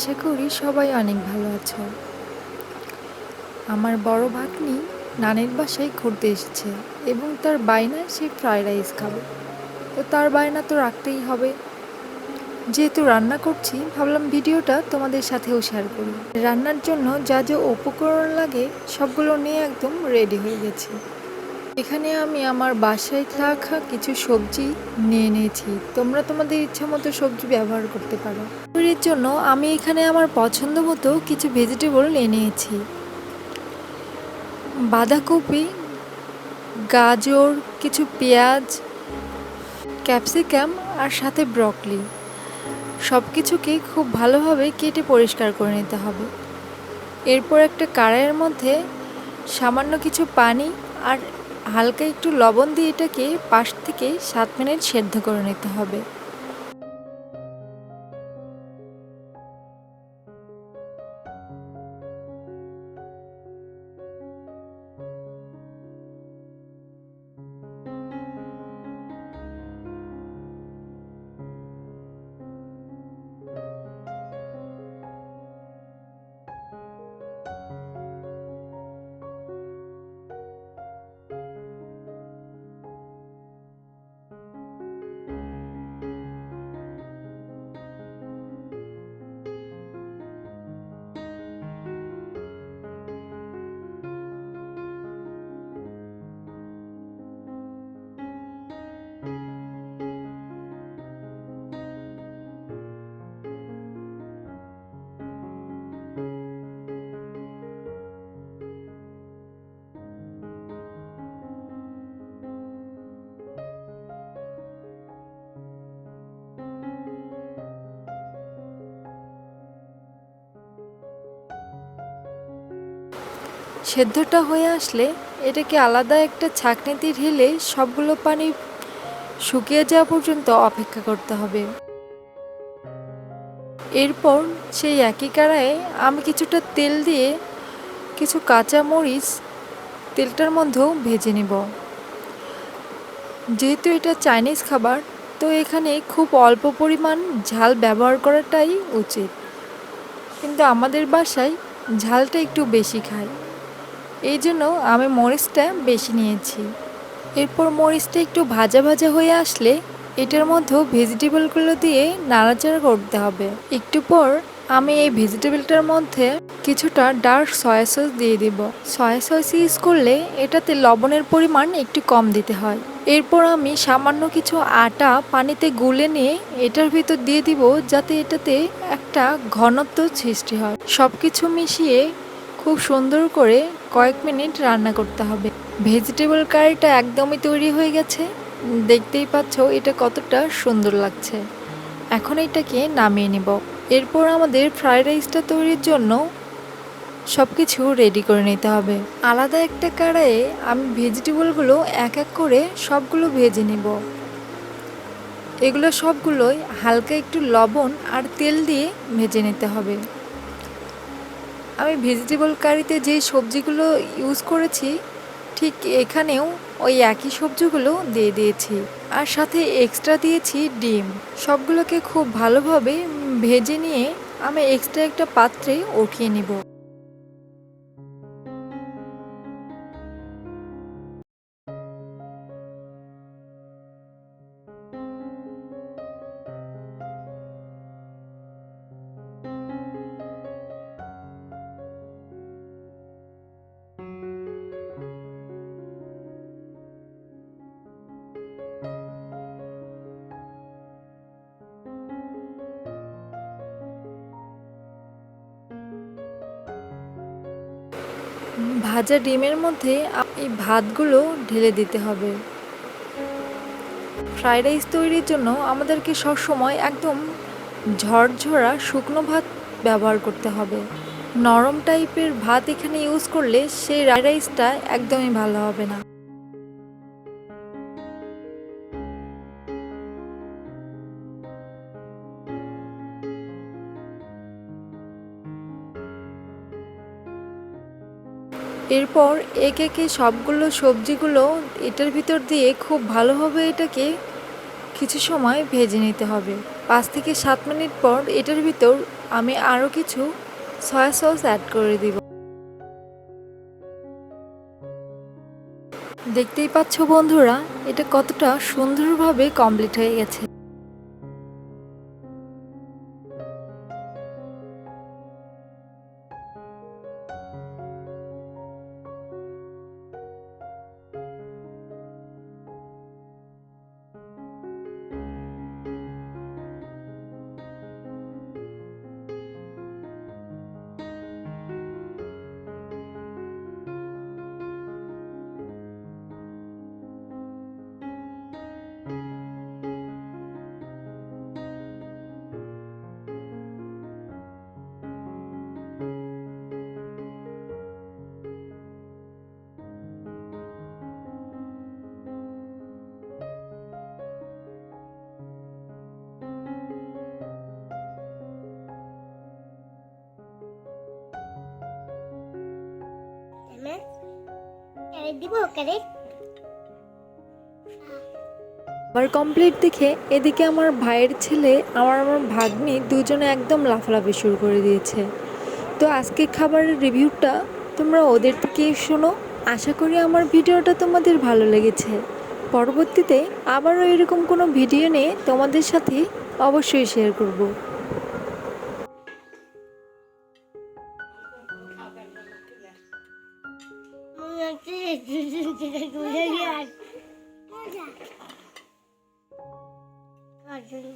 আশা করি সবাই অনেক ভালো আছো। আমার বড় ভাগ্নি নানের বাসায় ঘুরতে এসেছে এবং তার বায়না সে ফ্রাইড রাইস খাবে। তো তার বায়না তো রাখতেই হবে। যেহেতু রান্না করছি, ভাবলাম ভিডিওটা তোমাদের সাথেও শেয়ার করি। রান্নার জন্য যা যা উপকরণ লাগে, সবগুলো নিয়ে একদম রেডি হয়ে গেছি। এখানে আমি আমার বাসায় রাখা কিছু সবজি নিয়ে নিয়েছি। তোমরা তোমাদের ইচ্ছা মতো সবজি ব্যবহার করতে পারো। এর জন্য আমি এখানে আমার পছন্দ মতো কিছু ভেজিটেবল নিয়েছি বাঁধাকপি, গাজর, কিছু পেঁয়াজ, ক্যাপসিকাম আর সাথে ব্রকলি। সব কিছুকে খুব ভালোভাবে কেটে পরিষ্কার করে নিতে হবে। এরপর একটা কড়াইয়ের মধ্যে সামান্য কিছু পানি আর হালকা একটু লবণ দিয়ে এটাকে পাশ থেকে সাত মিনিট সেদ্ধ করে নিতে হবে। সেদ্ধটা হয়ে আসলে এটাকে আলাদা একটা ছাঁকনিতে ঢেলে সবগুলো পানি শুকিয়ে যাওয়া পর্যন্ত অপেক্ষা করতে হবে। এরপর সেই একই কড়াইয়ে আমি কিছুটা তেল দিয়ে কিছু কাঁচা মরিচ তেলটার মধ্যেও ভেজে নেব। যেহেতু এটা চাইনিজ খাবার, তো এখানে খুব অল্প পরিমাণ ঝাল ব্যবহার করাটাই উচিত। কিন্তু আমাদের বাসায় ঝালটা একটু বেশি খায়। এই জন্য আমি মরিচটা বেশি নিয়েছি। এরপর মরিচটা একটু ভাজা ভাজা হয়ে আসলে এটার মধ্যেও ভেজিটেবলগুলো দিয়ে নাড়াচাড়া করতে হবে। একটু পর আমি এই ভেজিটেবলটার মধ্যে কিছুটা ডার্ক সয়া সস দিয়ে দিব। সয়া সস ইউজ করলে এটাতে লবণের পরিমাণ একটু কম দিতে হয়। এরপর আমি সামান্য কিছু আটা পানিতে গুলে নিয়ে এটার ভিতর দিয়ে দিব যাতে এটাতে একটা ঘনত্ব সৃষ্টি হয়। সব কিছু মিশিয়ে খুব সুন্দর করে কয়েক মিনিট রান্না করতে হবে। ভেজিটেবল কারিটা একদমই তৈরি হয়ে গেছে। দেখতেই পাচ্ছ এটা কতটা সুন্দর লাগছে। এখন এটাকে নামিয়ে নেব। এরপর আমাদের ফ্রাইড রাইসটা তৈরির জন্য সব কিছু রেডি করে নিতে হবে। আলাদা একটা কড়াইয়ে আমি ভেজিটেবলগুলো এক এক করে সবগুলো ভেজে নেব। এগুলো সবগুলোই হালকা একটু লবণ আর তেল দিয়ে ভেজে নিতে হবে। আমি ভেজিটেবল কারিতে যে সবজিগুলো ইউজ করেছি, ঠিক এখানেও ওই একই সবজিগুলো দিয়ে দিয়েছি। আর সাথে এক্সট্রা দিয়েছি ডিম। সবগুলোকে খুব ভালোভাবে ভেজে নিয়ে আমি এক্সট্রা একটা পাত্রে উঠিয়ে নিব। ভাজা ডিমের মধ্যে এই ভাতগুলো ঢেলে দিতে হবে। ফ্রাইড রাইস তৈরির জন্য আমাদেরকে সবসময় একদম ঝরঝরা শুকনো ভাত ব্যবহার করতে হবে। নরম টাইপের ভাত এখানে ইউজ করলে সেই রাইসটা একদমই ভালো হবে না। এরপর একে একে সবগুলো সবজিগুলো এটার ভিতর দিয়ে খুব ভালোভাবে এটাকে কিছু সময় ভেজে নিতে হবে। পাঁচ থেকে সাত মিনিট পর এটার ভিতর আমি আরও কিছু সয়া সস অ্যাড করে দিব। দেখতেই পাচ্ছ বন্ধুরা, এটা কতটা সুন্দরভাবে কমপ্লিট হয়ে গেছে। আবার কমপ্লিট দেখে এদিকে আমার ভাইয়ের ছেলে, আমার আমার ভাগ্নি দুজনে একদম লাফালাফি শুরু করে দিয়েছে। তো আজকে খাবারের রিভিউটা তোমরা ওদের থেকেই শোনো। আশা করি আমার ভিডিওটা তোমাদের ভালো লেগেছে। পরবর্তীতে আবারও এরকম কোনো ভিডিও নিয়ে তোমাদের সাথে অবশ্যই শেয়ার করব। Dulu, jadi.